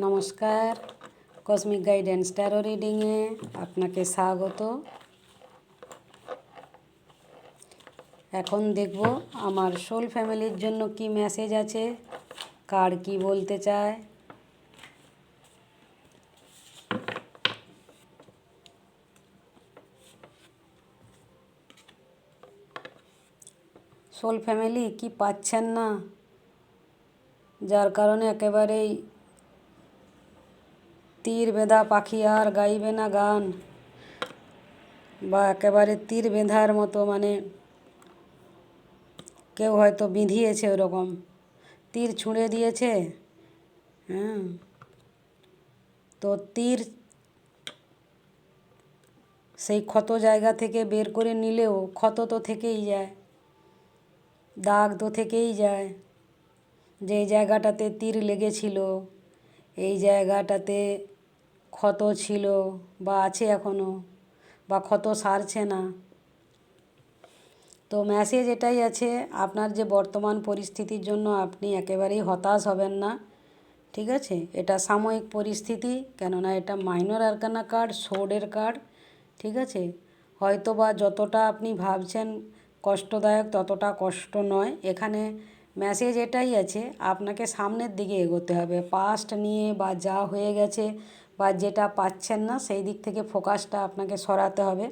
নমস্কার। Cosmic guidance taro রিডিংয়ে আপনাকে স্বাগত। এখন দেখব আমার সোল ফ্যামিলির জন্য কি মেসেজ আছে, কার কি বলতে চায়। সোল ফ্যামিলি কি পাচ্ছেন না? যার কারণে একেবারেই তীর বেঁধা পাখি আর গাইবে না গান। বা একেবারে তীর বেঁধার মতো মানে কেউ হয়তো বিঁধিয়েছে ওরকম। তীর ছুঁড়ে দিয়েছে হ্যাঁ। তো তীর সেই ক্ষত জায়গা থেকে বের করে নিলেও ক্ষত তো থেকেই যায়, দাগ তো থেকেই যায়। যে জায়গাটাতে তীর লেগেছিল, এই জায়গাটাতে ক্ষত ছিল বা আছে এখনও বা ক্ষত সারছে না। তো মেসেজ এটাই আছে, আপনার যে বর্তমান পরিস্থিতির জন্য আপনি একেবারেই হতাশ হবেন না, ঠিক আছে? এটা সাময়িক পরিস্থিতি, কেননা এটা মাইনর আরকানা কার্ড সোডের কার্ড ঠিক আছে? হয়তো বা যতটা আপনি ভাবছেন কষ্টদায়ক, ততটা কষ্ট নয়। এখানে মেসেজ এটাই আছে, আপনাকে সামনের দিকে এগোতে হবে। পাস্ট নিয়ে বা যা হয়ে গেছে বা যেটা পাচ্ছেন না, সেই দিক থেকে ফোকাসটা আপনাকে সরাতে হবে।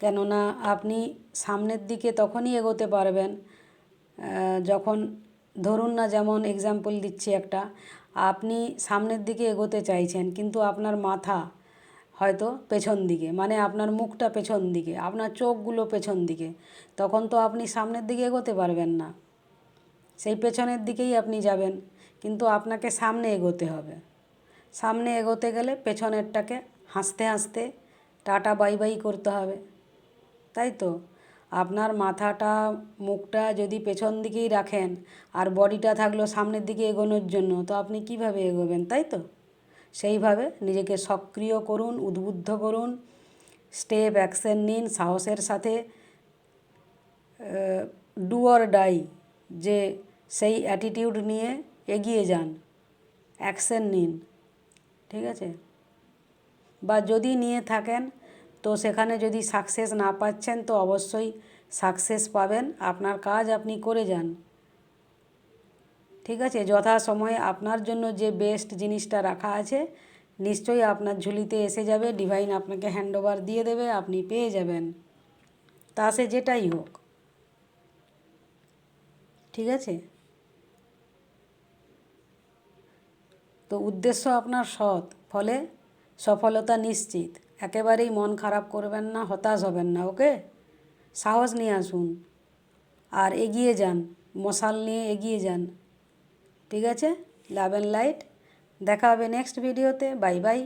কেননা আপনি সামনের দিকে তখনই এগোতে পারবেন যখন ধরুন না যেমন এক্সাম্পল দিচ্ছি একটা, আপনি সামনের দিকে এগোতে চাইছেন, কিন্তু আপনার মাথা হয়তো পেছন দিকে মানে আপনার মুখটা পেছন দিকে, আপনার চোখগুলো পেছন দিকে, তখন তো আপনি সামনের দিকে এগোতে পারবেন না। সেই পেছনের দিকেই আপনি যাবেন। কিন্তু আপনাকে সামনে এগোতে হবে। সামনে এগোতে গেলে পেছনেরটাকে হাসতে হাসতে টাটা বাই বাই করতে হবে। তাই তো? আপনার মাথাটা, মুখটা যদি পেছন দিকেই রাখেন আর বডিটা থাকল সামনের দিকে এগোনোর জন্য, তো আপনি কীভাবে এগোবেন, তাই তো? সেইভাবে নিজেকে সক্রিয় করুন, উদ্বুদ্ধ করুন, স্টেপ অ্যাকশন নিন, সাহসের সাথে ডু অর ডাই যে সেই অ্যাটিটিউড নিয়ে এগিয়ে যান অ্যাকশন নিন, ঠিক আছে? বা যদি নিয়ে থাকেন, তো সেখানে যদি সাকসেস না পাচ্ছেন, তো অবশ্যই সাকসেস পাবেন, আপনার কাজ আপনি করে যান। ঠিক আছে? যথা সময়ে আপনার জন্য যে বেস্ট জিনিসটা রাখা আছে, নিশ্চয়ই আপনার ঝুলিতে এসে যাবে ডিভাইন আপনাকে হ্যান্ড ওভার দিয়ে দেবে, আপনি পেয়ে যাবেন। তা সে যেটাই হোক। ঠিক আছে? তো উদ্দেশ্য আপনার সৎ, ফলে সফলতা নিশ্চিত। একেবারেই মন খারাপ করবেন না, হতাশ হবেন না, ওকে? সাহস নিয়ে আসুন। আর এগিয়ে যান, মশাল নিয়ে এগিয়ে যান। ঠিক আছে? লাভ অ্যান্ড লাইট দেখা হবে নেক্সট ভিডিওতে বাই বাই